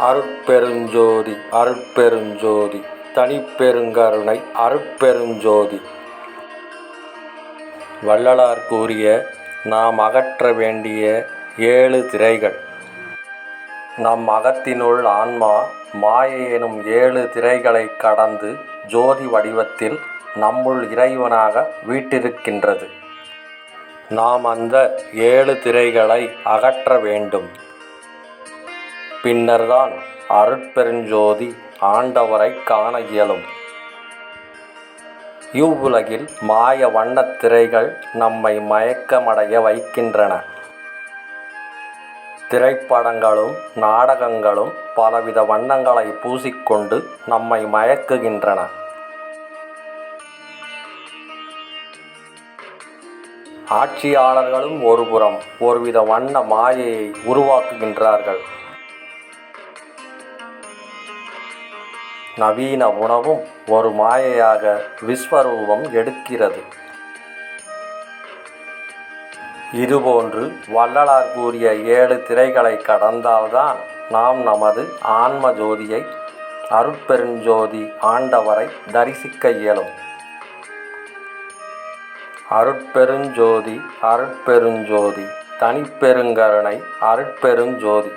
அருட்பெருஞ்சோதி அருட்பெருஞ்சோதி தனிப்பெருங்கருணை அருட்பெருஞ்சோதி. வள்ளலார் கூறிய நாம் அகற்ற வேண்டிய ஏழு திரைகள். நம் அகத்தினுள் ஆன்மா மாயை எனும் ஏழு திரைகளைக் கடந்து ஜோதி வடிவத்தில் நம்முள் இறைவனாக வீட்டிருக்கின்றது. நாம் அந்த ஏழு திரைகளை அகற்ற வேண்டும். பின்னர்தான் அருட்பெருஞ்சோதி ஆண்டவரைக் காண இயலும். இவ்வுலகில் மாய வண்ணத் திரைகள் நம்மை மயக்கமடைய வைக்கின்றன. திரைப்படங்களும் நாடகங்களும் பலவித வண்ணங்களை பூசிக்கொண்டு நம்மை மயக்குகின்றன. ஆட்சியாளர்களும் ஒருபுறம் ஒருவித வண்ண மாயையை உருவாக்குகின்றார்கள். நவீன உணவும் ஒரு மாயையாக விஸ்வரூபம் எடுக்கிறது. இதுபோன்று வள்ளலார் கூறிய ஏழு திரைகளை கடந்தால்தான் நாம் நமது ஆன்ம ஜோதியை அருட்பெருஞ்சோதி ஆண்டவரை தரிசிக்க இயலும். அருட்பெருஞ்சோதி அருட்பெருஞ்சோதி தனிப்பெருங்கருணை அருட்பெருஞ்சோதி